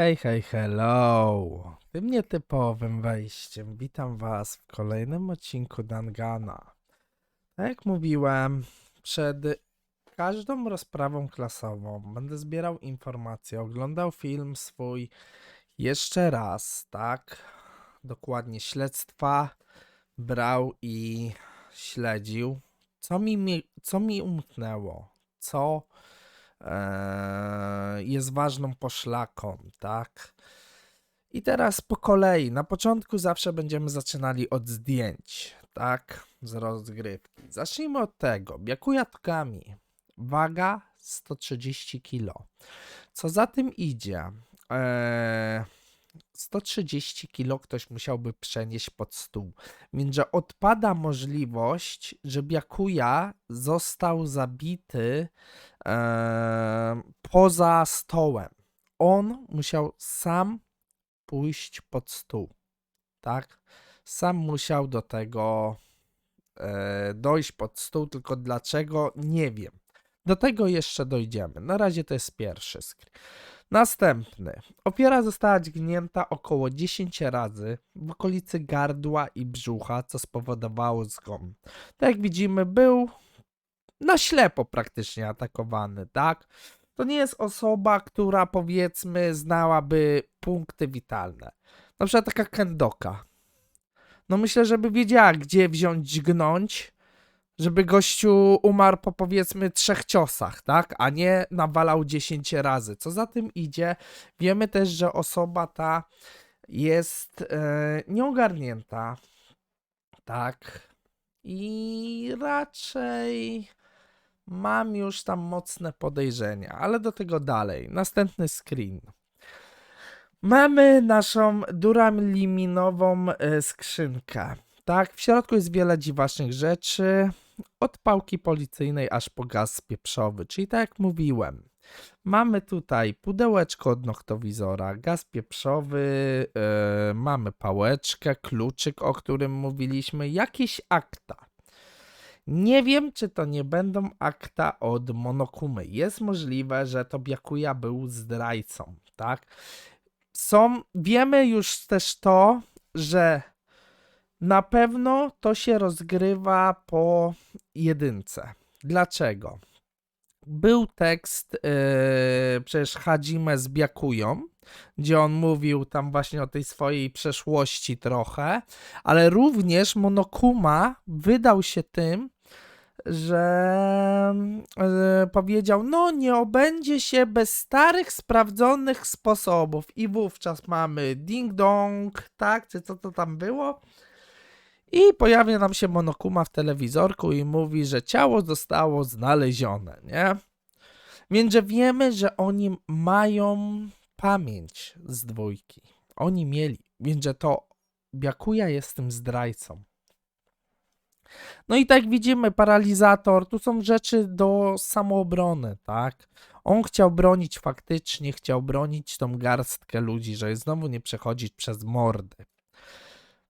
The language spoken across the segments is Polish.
Hej, hej, hello! Tym nietypowym wejściem witam Was w kolejnym odcinku Dangana. Tak jak mówiłem, przed każdą rozprawą klasową będę zbierał informacje, oglądał film swój jeszcze raz, tak? Dokładnie śledztwa brał i śledził. Co mi, co mi umknęło? Co jest ważną poszlaką, tak? I teraz po kolei. Na początku zawsze będziemy zaczynali od zdjęć, tak? Z rozgrywki. Zacznijmy od tego. Byakuya Tkami. Waga 130 kg. Co za tym idzie? E, 130 kg ktoś musiałby przenieść pod stół. Więc że odpada możliwość, że Byakuya został zabity e, poza stołem. On musiał sam pójść pod stół. Tak? Sam musiał do tego e, dojść pod stół, tylko dlaczego nie wiem. Do tego jeszcze dojdziemy. Na razie to jest pierwszy screen. Następny. Ofiara została dźgnięta około 10 razy w okolicy gardła i brzucha, co spowodowało zgon. Tak jak widzimy, był na ślepo praktycznie atakowany, tak? To nie jest osoba, która powiedzmy znałaby punkty witalne. Na przykład taka Kendoka. No myślę, żeby wiedziała, gdzie wziąć dźgnąć, żeby gościu umarł po powiedzmy trzech ciosach, tak? A nie nawalał 10 razy. Co za tym idzie, wiemy też, że osoba ta jest e, nieogarnięta, tak? I raczej mam już tam mocne podejrzenia, ale do tego dalej. Następny screen. Mamy naszą duraliminową e, skrzynkę. Tak, w środku jest wiele dziwacznych rzeczy, od pałki policyjnej aż po gaz pieprzowy, czyli tak jak mówiłem. Mamy tutaj pudełeczko od noktowizora, gaz pieprzowy, e, mamy pałeczkę, kluczyk, o którym mówiliśmy, jakieś akta. Nie wiem, czy to nie będą akta od Monokumy. Jest możliwe, że to Byakuya był zdrajcą, tak? Są, wiemy już też to, że na pewno to się rozgrywa po jedynce. Dlaczego? Był tekst yy, przecież Hadzime z Byakują, gdzie on mówił tam właśnie o tej swojej przeszłości trochę, ale również Monokuma wydał się tym, że e, powiedział, no nie obędzie się bez starych, sprawdzonych sposobów. I wówczas mamy ding dong, tak, czy co to tam było? I pojawia nam się monokuma w telewizorku i mówi, że ciało zostało znalezione, nie? Więc że wiemy, że oni mają pamięć z dwójki. Oni mieli, więc że to Byakuya jest tym zdrajcą. No i tak widzimy, paralizator, tu są rzeczy do samoobrony, tak? On chciał bronić faktycznie, chciał bronić tą garstkę ludzi, żeby znowu nie przechodzić przez mordy.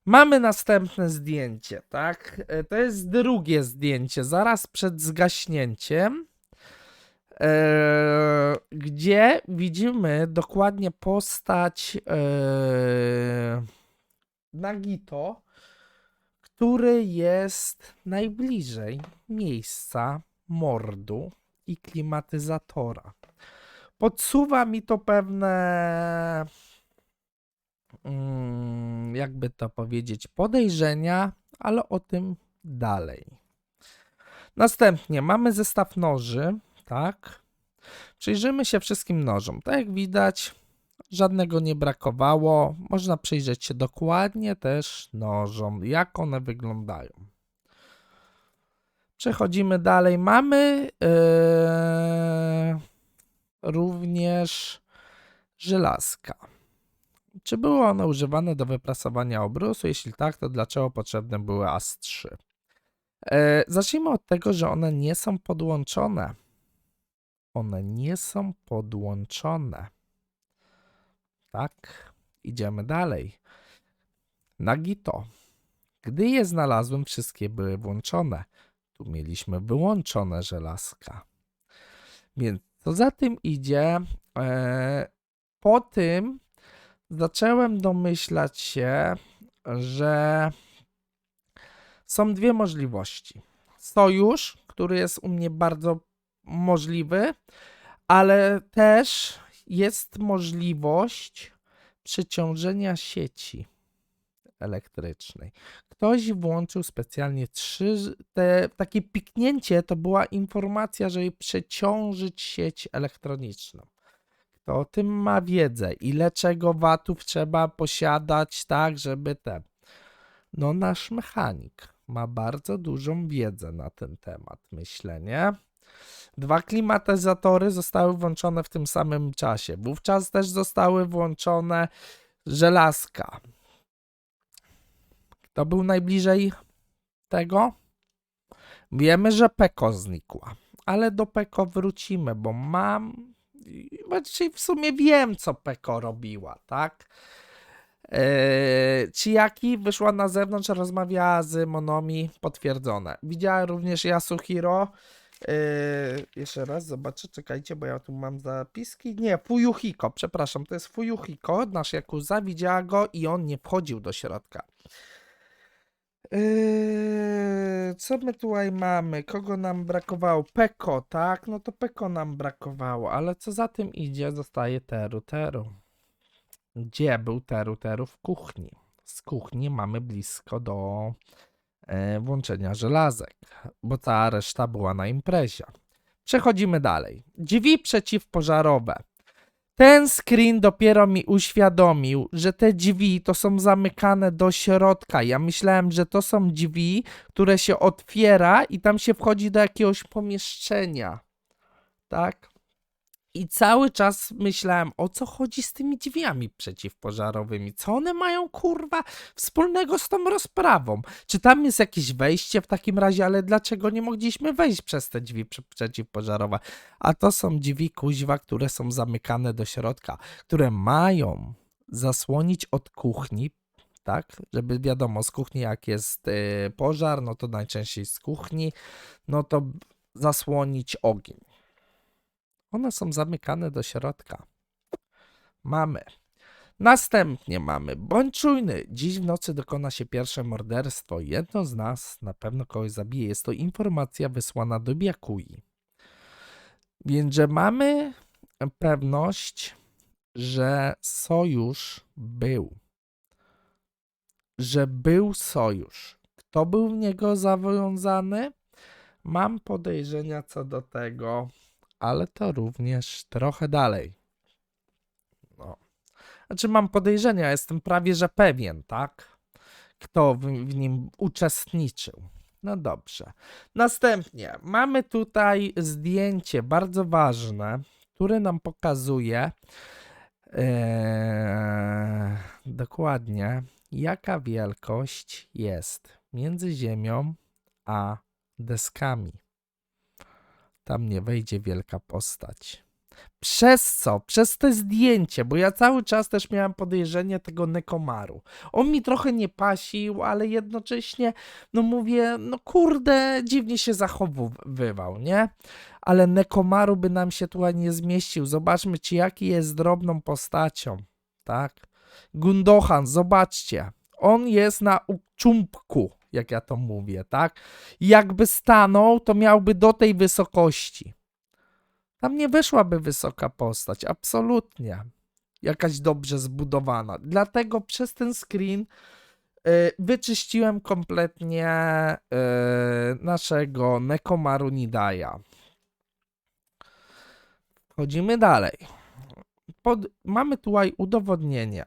Mamy następne zdjęcie, tak? E, To jest drugie zdjęcie, zaraz przed zgaśnięciem, e, gdzie widzimy dokładnie postać e, Nagito, który jest najbliżej miejsca mordu i klimatyzatora. Podsuwa mi to pewne, jakby to powiedzieć, podejrzenia, ale o tym dalej. Następnie mamy zestaw noży, tak? Przyjrzymy się wszystkim nożom. Tak jak widać, żadnego nie brakowało. Można przyjrzeć się dokładnie też nożom, jak one wyglądają. Przechodzimy dalej. Mamy yy, również żelazka. Czy były one używane do wyprasowania obrusu? Jeśli tak, to dlaczego potrzebne były AS3? E, zacznijmy od tego, że one nie są podłączone. One nie są podłączone. Tak, idziemy dalej. Nagito. Gdy je znalazłem, wszystkie były włączone. Tu mieliśmy wyłączone żelazka. Więc co za tym idzie, e, po tym zacząłem domyślać się, że są dwie możliwości. Sojusz, który jest u mnie bardzo możliwy, ale też jest możliwość przeciążenia sieci elektrycznej. Ktoś włączył specjalnie trzy, te, takie piknięcie to była informacja, żeby przeciążyć sieć elektroniczną. Kto o tym ma wiedzę, ile czego watów trzeba posiadać, tak, żeby te. No, nasz mechanik ma bardzo dużą wiedzę na ten temat, myślę, nie? Dwa klimatyzatory zostały włączone w tym samym czasie. Wówczas też zostały włączone żelazka. Kto był najbliżej tego? Wiemy, że Peko znikła, ale do Peko wrócimy, bo mam. Właściwie w sumie wiem, co Peko robiła, tak? Eee, Chiaki wyszła na zewnątrz, rozmawiała z Monomi, potwierdzone. Widziała również Yasuhiro. Eee, jeszcze raz zobaczę, czekajcie, bo ja tu mam zapiski. Nie, Fuyuhiko, przepraszam, to jest Fuyuhiko, nasz Yakuza, widziała go i on nie wchodził do środka. Eee, co my tutaj mamy? Kogo nam brakowało? Peko, tak? No to Peko nam brakowało, ale co za tym idzie, zostaje Teru Teru. Gdzie był Teru Teru? W kuchni. Z kuchni mamy blisko do e, włączenia żelazek, bo cała reszta była na imprezie. Przechodzimy dalej. Drzwi przeciwpożarowe. Ten screen dopiero mi uświadomił, że te drzwi to są zamykane do środka. Ja myślałem, że to są drzwi, które się otwiera i tam się wchodzi do jakiegoś pomieszczenia. Tak? I cały czas myślałem, o co chodzi z tymi drzwiami przeciwpożarowymi? Co one mają, kurwa, wspólnego z tą rozprawą? Czy tam jest jakieś wejście w takim razie, ale dlaczego nie mogliśmy wejść przez te drzwi prze- przeciwpożarowe? A to są drzwi, kuźwa, które są zamykane do środka, które mają zasłonić od kuchni, tak? Żeby wiadomo, z kuchni jak jest y, pożar, no to najczęściej z kuchni, no to zasłonić ogień. One są zamykane do środka. Mamy. Następnie mamy. Bądź czujny. Dziś w nocy dokona się pierwsze morderstwo. Jedno z nas na pewno kogoś zabije. Jest to informacja wysłana do Biakui. Więc, że mamy pewność, że sojusz był. Że był sojusz. Kto był w niego zawiązany? Mam podejrzenia co do tego, ale to również trochę dalej. No. Znaczy, mam podejrzenia, jestem prawie że pewien, tak? Kto w, w nim uczestniczył. No dobrze. Następnie mamy tutaj zdjęcie bardzo ważne, które nam pokazuje e, dokładnie, jaka wielkość jest między Ziemią a deskami. Tam nie wejdzie wielka postać. Przez co? Przez te zdjęcie, bo ja cały czas też miałem podejrzenie tego Nekomaru. On mi trochę nie pasił, ale jednocześnie, no mówię, no kurde, dziwnie się zachowywał, nie? Ale Nekomaru by nam się tutaj nie zmieścił. Zobaczmy ci, jaki jest drobną postacią, tak? Gundohan, zobaczcie. On jest na uczumpku, jak ja to mówię, tak? Jakby stanął, to miałby do tej wysokości. Tam nie wyszłaby wysoka postać, absolutnie. Jakaś dobrze zbudowana. Dlatego przez ten screen y, wyczyściłem kompletnie y, naszego Nekomaru Nidaya. Chodzimy dalej. Pod, mamy tutaj udowodnienie,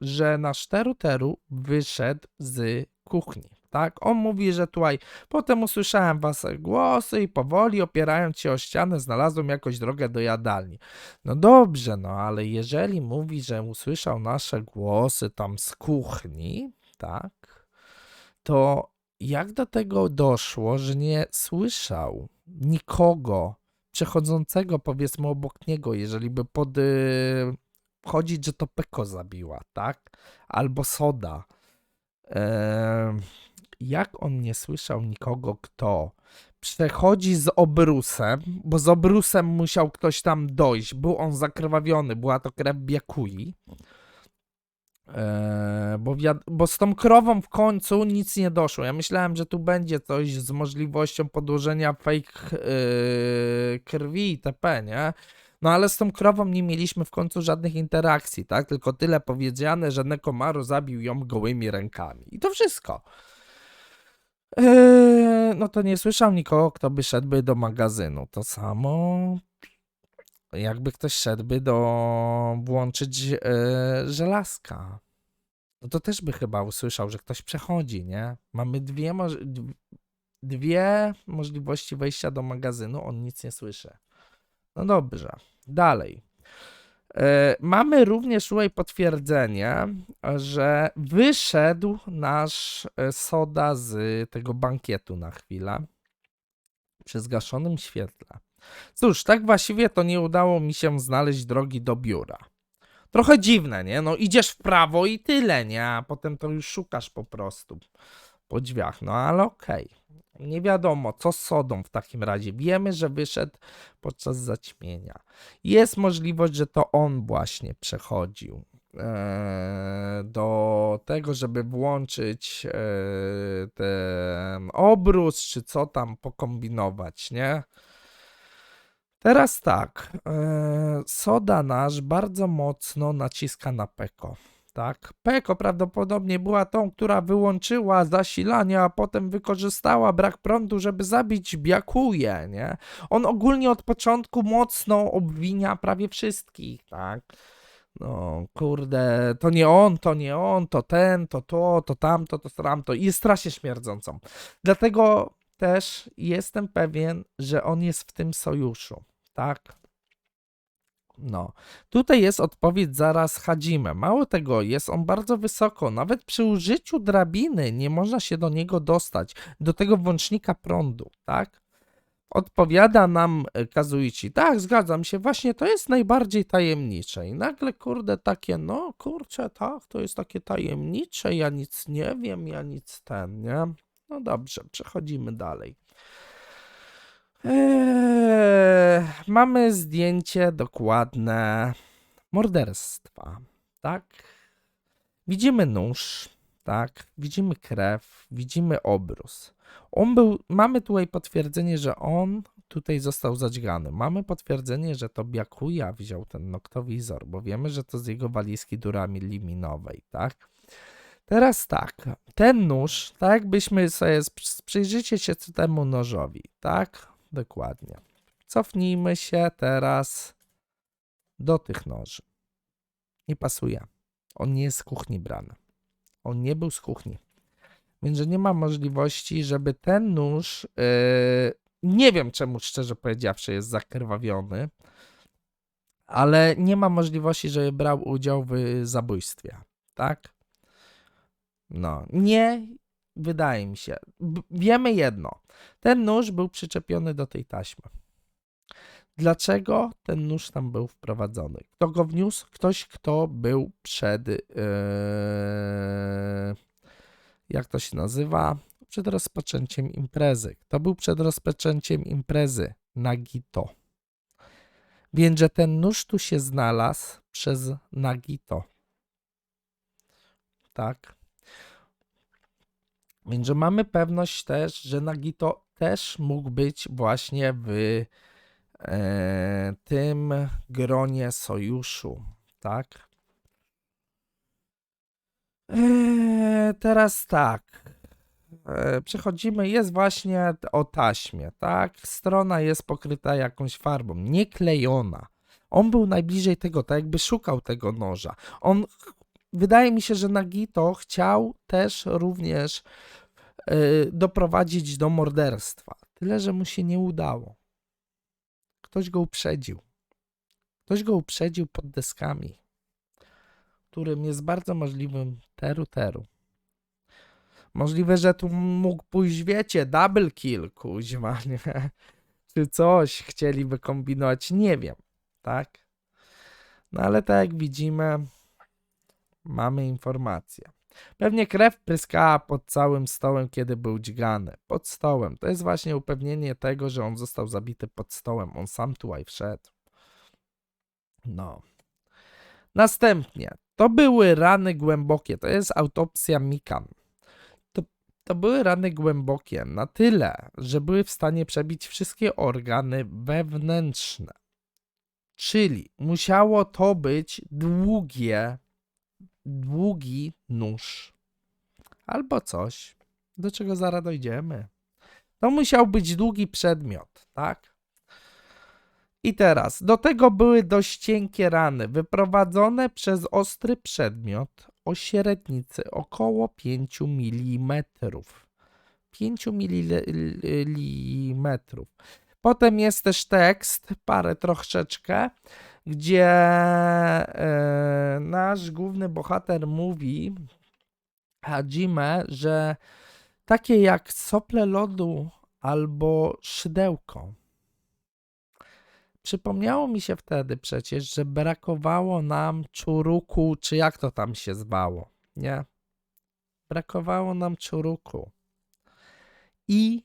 że nasz Teru Teru wyszedł z kuchni. Tak, on mówi, że tutaj potem usłyszałem wasze głosy i powoli opierając się o ścianę znalazłem jakąś drogę do jadalni. No dobrze, no ale jeżeli mówi, że usłyszał nasze głosy tam z kuchni, tak, to jak do tego doszło, że nie słyszał nikogo przechodzącego powiedzmy obok niego, jeżeli by pod, y, chodzić, że to Peko zabiła, tak? Albo Soda. Em, jak on nie słyszał nikogo, kto przechodzi z obrusem, bo z obrusem musiał ktoś tam dojść, był on zakrwawiony, była to krew Biakui. Eee, bo, bo z tą krową w końcu nic nie doszło. Ja myślałem, że tu będzie coś z możliwością podłożenia fake yy, krwi itp., nie? No ale z tą krową nie mieliśmy w końcu żadnych interakcji, tak? Tylko tyle powiedziane, że Nekomaru zabił ją gołymi rękami. I to wszystko. Eee, no to nie słyszał nikogo, kto by szedłby do magazynu. To samo jakby ktoś szedłby do włączyć e, żelazka. No to też by chyba usłyszał, że ktoś przechodzi, nie? Mamy dwie, dw- dwie możliwości wejścia do magazynu, on nic nie słyszy. No dobrze, dalej. E, Mamy również tutaj potwierdzenie, że wyszedł nasz e, soda z tego bankietu na chwilę przy zgaszonym świetle. Cóż, tak właściwie to nie udało mi się znaleźć drogi do biura. Trochę dziwne, nie? No idziesz w prawo i tyle, nie? A potem to już szukasz po prostu po drzwiach. No ale okej. Nie wiadomo, co z sodą w takim razie. Wiemy, że wyszedł podczas zaćmienia. Jest możliwość, że to on właśnie przechodził e, do tego, żeby włączyć e, ten obrus, czy co tam pokombinować, nie? Teraz tak, e, Soda nasz bardzo mocno naciska na Peko. Tak, Peko prawdopodobnie była tą, która wyłączyła zasilanie, a potem wykorzystała brak prądu, żeby zabić Biakuje, nie? On ogólnie od początku mocno obwinia prawie wszystkich, tak? No, kurde, to nie on, to nie on, to ten, to to, to tamto, to tamto. I jest strasznie śmierdzącą. Dlatego też jestem pewien, że on jest w tym sojuszu, tak? No, tutaj jest odpowiedź zaraz Hadzime. Mało tego, jest on bardzo wysoko. Nawet przy użyciu drabiny nie można się do niego dostać, do tego włącznika prądu, tak? Odpowiada nam e, Kazuichi. Tak, zgadzam się, właśnie to jest najbardziej tajemnicze. I nagle, kurde, takie, no kurczę, tak, to jest takie tajemnicze, ja nic nie wiem, ja nic ten, nie? No dobrze, przechodzimy dalej. Eee, mamy zdjęcie dokładne morderstwa, tak? Widzimy nóż, tak? Widzimy krew, widzimy obrus. On był, mamy tutaj potwierdzenie, że on tutaj został zadźgany. Mamy potwierdzenie, że to Byakuya wziął ten noktowizor, bo wiemy, że to z jego walizki durami liminowej, tak? Teraz tak, ten nóż, tak jakbyśmy sobie, przyjrzyjcie się temu nożowi, tak? Dokładnie. Cofnijmy się teraz do tych noży. Nie pasuje. On nie jest z kuchni brany. On nie był z kuchni. Więc że nie ma możliwości, żeby ten nóż. Yy, nie wiem, czemu szczerze powiedziawszy jest zakrwawiony, ale nie ma możliwości, żeby brał udział w zabójstwie. Tak? No, nie wydaje mi się. Wiemy jedno. Ten nóż był przyczepiony do tej taśmy. Dlaczego ten nóż tam był wprowadzony? Kto go wniósł? Ktoś, kto był przed. Yy, jak to się nazywa? Przed rozpoczęciem imprezy. Kto był przed rozpoczęciem imprezy? Nagito. Więc, że ten nóż tu się znalazł przez Nagito. Tak. Więc, że mamy pewność też, że Nagito też mógł być właśnie w tym gronie sojuszu, tak? E, teraz tak. E, przechodzimy, jest właśnie o taśmie, tak? Strona jest pokryta jakąś farbą, nie klejona. On był najbliżej tego, tak jakby szukał tego noża. On, wydaje mi się, że Nagito chciał też również e, doprowadzić do morderstwa. Tyle, że mu się nie udało. Ktoś go uprzedził. Ktoś go uprzedził pod deskami, którym jest bardzo możliwym Teru Teru. Możliwe, że tu mógł pójść, wiecie, double kill, kuźma, nie? Czy coś chcieliby kombinować, nie wiem, tak? No ale tak jak widzimy, mamy informację. Pewnie krew pryskała pod całym stołem, kiedy był dźgany. Pod stołem. To jest właśnie upewnienie tego, że on został zabity pod stołem. On sam tutaj wszedł. No. Następnie. To były rany głębokie. To jest autopsja Mikan. To, to były rany głębokie na tyle, że były w stanie przebić wszystkie organy wewnętrzne. Czyli musiało to być długie, długi nóż. Albo coś, do czego zaraz dojdziemy. To musiał być długi przedmiot, tak? I teraz, do tego były dość cienkie rany, wyprowadzone przez ostry przedmiot o średnicy około 5 mm. 5 mm. Potem jest też tekst, parę troszeczkę, gdzie e, nasz główny bohater mówi Hajime, że takie jak sople lodu albo szydełko. Przypomniało mi się wtedy przecież, że brakowało nam czuruku, czy jak to tam się zwało, nie? Brakowało nam czuruku. I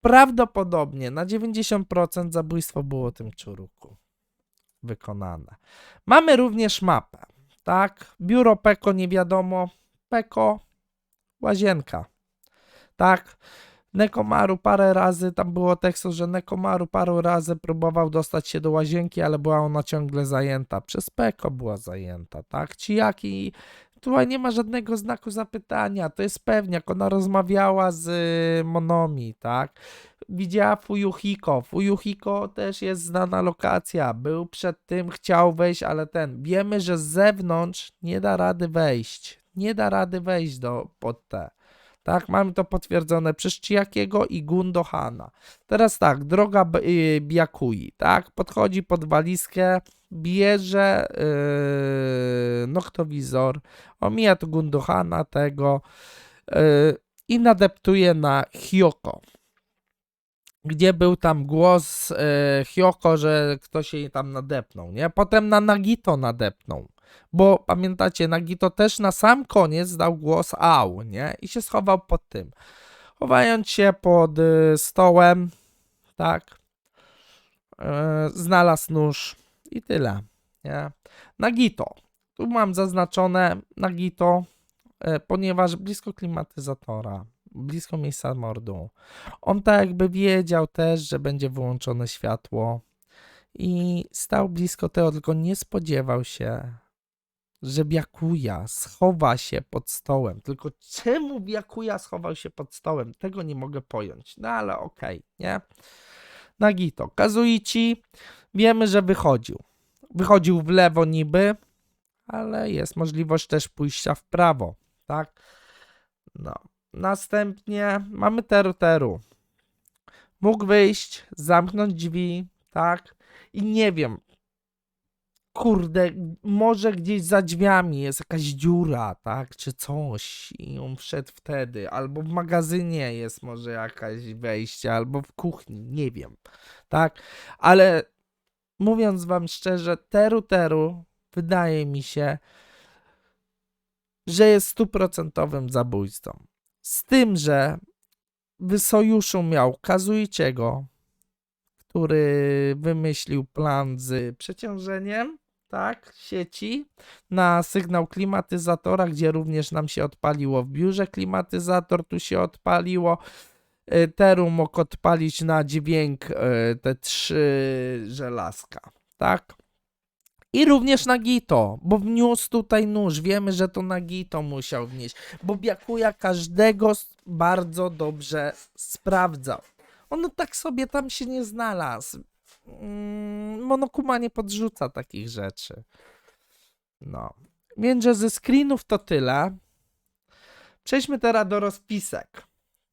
prawdopodobnie na 90% zabójstwo było tym czuruku wykonane. Mamy również mapę, tak? Biuro Peko nie wiadomo, Peko łazienka, tak? Nekomaru parę razy, tam było tekstu, że Nekomaru parę razy próbował dostać się do łazienki, ale była ona ciągle zajęta. Przez Peko była zajęta, tak? Ciaki, tutaj nie ma żadnego znaku zapytania, to jest pewniak, ona rozmawiała z y, Monomi, tak? Widziała Fuyuhiko, Fuyuhiko też jest znana lokacja, był przed tym, chciał wejść, ale ten, wiemy, że z zewnątrz nie da rady wejść, nie da rady wejść do, pod te. Tak, mamy to potwierdzone przez Chiakiego i Gundohana. Teraz tak, droga y, Biakui, tak, podchodzi pod walizkę, bierze yy, noktowizor, omija tu Gundohana tego yy, i nadeptuje na Hyoko. Gdzie był tam głos yy, Hyoko, że ktoś jej tam nadepnął, nie? Potem na Nagito nadepnął. Bo pamiętacie, Nagito też na sam koniec dał głos au, nie? I się schował pod tym. Chowając się pod y, stołem, tak, y, znalazł nóż i tyle, nie? Nagito. Tu mam zaznaczone Nagito, y, ponieważ blisko klimatyzatora, blisko miejsca mordu. On tak jakby wiedział też, że będzie wyłączone światło i stał blisko tego, tylko nie spodziewał się, że Byakuya schowa się pod stołem. Tylko czemu Byakuya schował się pod stołem? Tego nie mogę pojąć. No ale okej, nie? Nagito. Kazuichi wiemy, że wychodził. Wychodził w lewo niby, ale jest możliwość też pójścia w prawo, tak? No. Następnie mamy Teru Teru. Mógł wyjść, zamknąć drzwi, tak? I nie wiem, kurde, może gdzieś za drzwiami jest jakaś dziura, tak, czy coś i on wszedł wtedy, albo w magazynie jest może jakaś wejście, albo w kuchni, nie wiem, tak, ale mówiąc wam szczerze, Teru Teru wydaje mi się, że jest stuprocentowym zabójcą. Z tym, że w sojuszu miał Kazuichiego, który wymyślił plan z przeciążeniem, tak, sieci na sygnał klimatyzatora, gdzie również nam się odpaliło w biurze klimatyzator, tu się odpaliło. Y, Teru mógł odpalić na dźwięk y, te trzy żelazka, tak? I również Nagito, bo wniósł tutaj nóż. Wiemy, że to Nagito musiał wnieść, bo Byakuya każdego bardzo dobrze sprawdzał. On tak sobie tam się nie znalazł. Mm, Monokuma nie podrzuca takich rzeczy. No. Więc, że ze screenów to tyle. Przejdźmy teraz do rozpisek.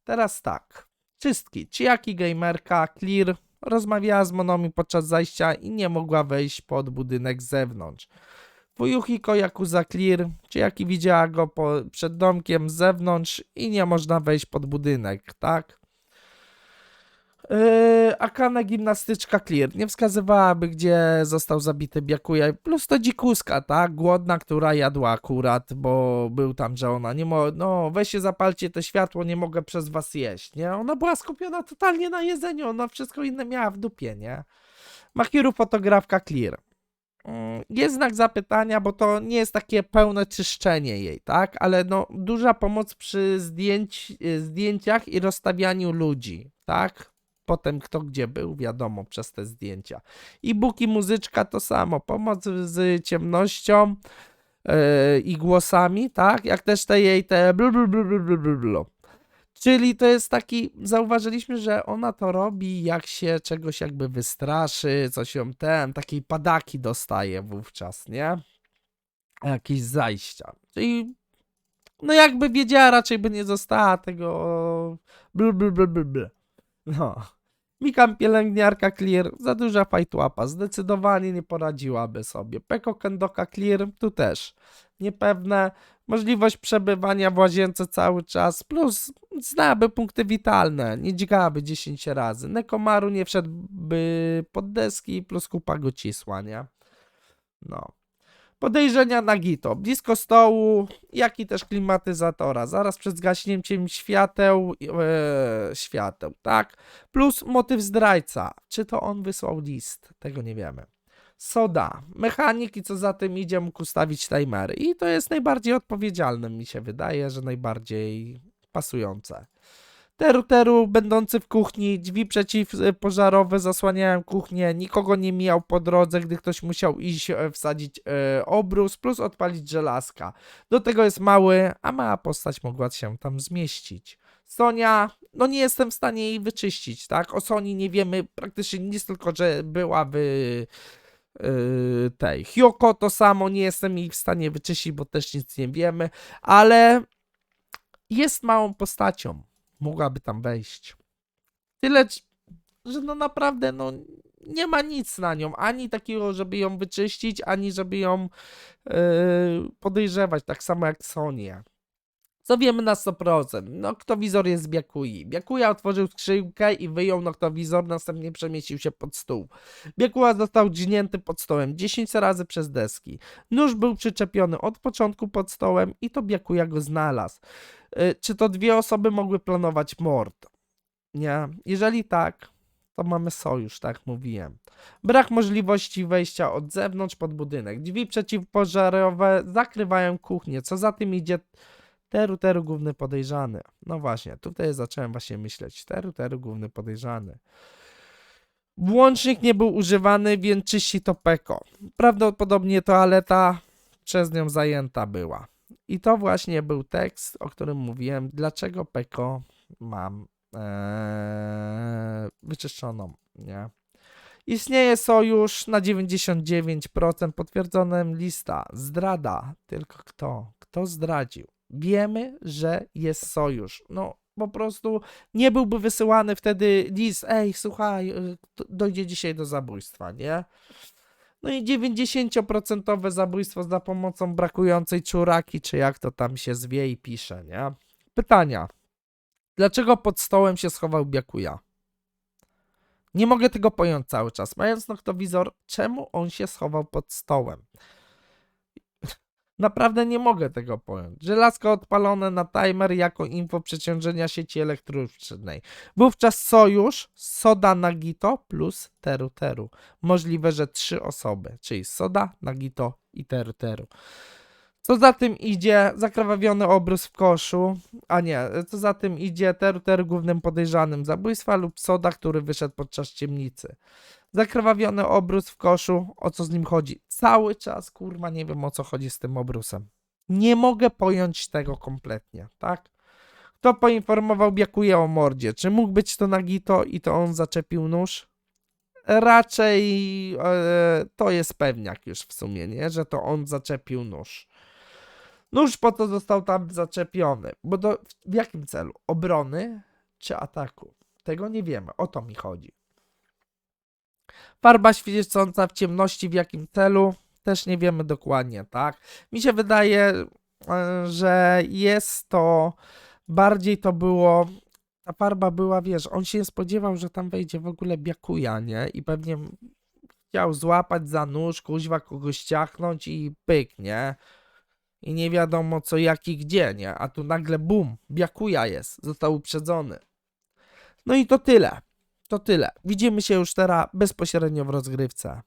Teraz tak. Czystki. Chiaki Gamerka, Clear rozmawiała z Monomi podczas zajścia i nie mogła wejść pod budynek z zewnątrz. Fuyuhiko Yakuza Clear, Chiaki widziała go po, przed domkiem z zewnątrz i nie można wejść pod budynek, tak? Yy, Akane gimnastyczka clear. Nie wskazywałaby, gdzie został zabity Byakuya. Plus to dzikuska, tak? Głodna, która jadła akurat, bo był tam, że ona nie mo... No, weźcie, zapalcie to światło, nie mogę przez was jeść, nie? Ona była skupiona totalnie na jedzeniu, ona wszystko inne miała w dupie, nie? Mahiru fotografka clear. Mm, Jest znak zapytania, bo to nie jest takie pełne czyszczenie jej, tak? Ale no, duża pomoc przy y, zdjęciach i rozstawianiu ludzi, tak? Potem kto gdzie był, wiadomo, przez te zdjęcia. I book i muzyczka to samo. Pomoc z ciemnością yy, i głosami, tak? Jak też te jej te blu, blu, blu, blu, blu, blu, blu. Czyli to jest taki, zauważyliśmy, że ona to robi, jak się czegoś jakby wystraszy, coś ją ten, takiej padaki dostaje wówczas, nie? Jakieś zajścia. Czyli, no jakby wiedziała, raczej by nie została tego bl, bl, bl, bl, bl. No. Mikam pielęgniarka clear, za duża fajtłapa, zdecydowanie nie poradziłaby sobie. Peko Kendoka clear, tu też. Niepewne, możliwość przebywania w łazience cały czas, plus znałaby punkty witalne, nie dźgałaby 10 razy. Nekomaru nie wszedłby pod deski, plus kupa go cisła, nie? No. Podejrzenia Nagito. Blisko stołu, jak i też klimatyzatora. Zaraz przed zgaśnięciem świateł, e, świateł, tak? Plus motyw zdrajca. Czy to on wysłał list? Tego nie wiemy. Soda. Mechanik i co za tym idzie mógł ustawić timery. I to jest najbardziej odpowiedzialne, mi się wydaje, że najbardziej pasujące. Teru Teru, będący w kuchni, drzwi przeciwpożarowe zasłaniają kuchnię, nikogo nie mijał po drodze, gdy ktoś musiał iść e, wsadzić e, obrus, plus odpalić żelazka. Do tego jest mały, a mała postać mogła się tam zmieścić. Sonia, no nie jestem w stanie jej wyczyścić, tak? O Soni nie wiemy praktycznie nic, tylko że była w yy, tej. Hyoko to samo, nie jestem jej w stanie wyczyścić, bo też nic nie wiemy, ale jest małą postacią. Mogłaby tam wejść. Tyle, że no naprawdę, no nie ma nic na nią. Ani takiego, żeby ją wyczyścić, ani żeby ją yy, podejrzewać. Tak samo jak Sonię. Co wiemy na 100%? Noktowizor jest Biakui. Biakuja otworzył skrzynkę i wyjął noktowizor, następnie przemieścił się pod stół. Biakuła został dźgnięty pod stołem 10 razy przez deski. Nóż był przyczepiony od początku pod stołem i to Biakuja go znalazł. Y, Czy to dwie osoby mogły planować mord? Nie. Jeżeli tak, to mamy sojusz, tak mówiłem. Brak możliwości wejścia od zewnątrz pod budynek. Drzwi przeciwpożarowe zakrywają kuchnię. Co za tym idzie Teru Teru główny podejrzany. No właśnie, tutaj zacząłem właśnie myśleć. Teru Teru główny podejrzany. Włącznik nie był używany, więc czyści to Peko. Prawdopodobnie toaleta przez nią zajęta była. I to właśnie był tekst, o którym mówiłem. Dlaczego Peko mam ee, wyczyszczoną, nie? Istnieje sojusz na 99%, potwierdzonym lista. Zdrada. Tylko kto? Kto zdradził? Wiemy, że jest sojusz. No, po prostu nie byłby wysyłany wtedy list, ej, słuchaj, y, dojdzie dzisiaj do zabójstwa, nie? No i 90% zabójstwo za pomocą brakującej czuraki, czy jak to tam się zwie i pisze, nie? Pytania. Dlaczego pod stołem się schował Byakuya? Nie mogę tego pojąć cały czas. Mając noktowizor, czemu on się schował pod stołem? Naprawdę nie mogę tego pojąć. Żelazko odpalone na timer jako info przeciążenia sieci elektrycznej. Wówczas sojusz Soda Nagito plus Teru Teru. Możliwe, że trzy osoby, czyli Soda, Nagito i Teru Teru. Co za tym idzie zakrwawiony obrus w koszu, a nie, co za tym idzie Teru Teru głównym podejrzanym zabójstwa lub Soda, który wyszedł podczas ciemnicy. Zakrwawiony obrus w koszu, o co z nim chodzi? Cały czas, kurwa, nie wiem o co chodzi z tym obrusem. Nie mogę pojąć tego kompletnie, tak? Kto poinformował Biakuje o mordzie? Czy mógł być to Nagito i to on zaczepił nóż? Raczej e, to jest pewniak już w sumie, nie? Że to on zaczepił nóż. Nóż po to został tam zaczepiony. Bo w jakim celu? Obrony czy ataku? Tego nie wiemy. O to mi chodzi. Farba świecąca w ciemności w jakim celu? Też nie wiemy dokładnie, tak? Mi się wydaje, e, że jest to bardziej to było ta farba była, wiesz, on się spodziewał, że tam wejdzie w ogóle biakuja, nie? I pewnie chciał złapać za nóż, kuźwa kogoś ciachnąć i pyk, nie? I nie wiadomo co, jak i gdzie, nie? A tu nagle bum, biakuja jest, został uprzedzony. No i to tyle. To tyle. Widzimy się już teraz bezpośrednio w rozgrywce.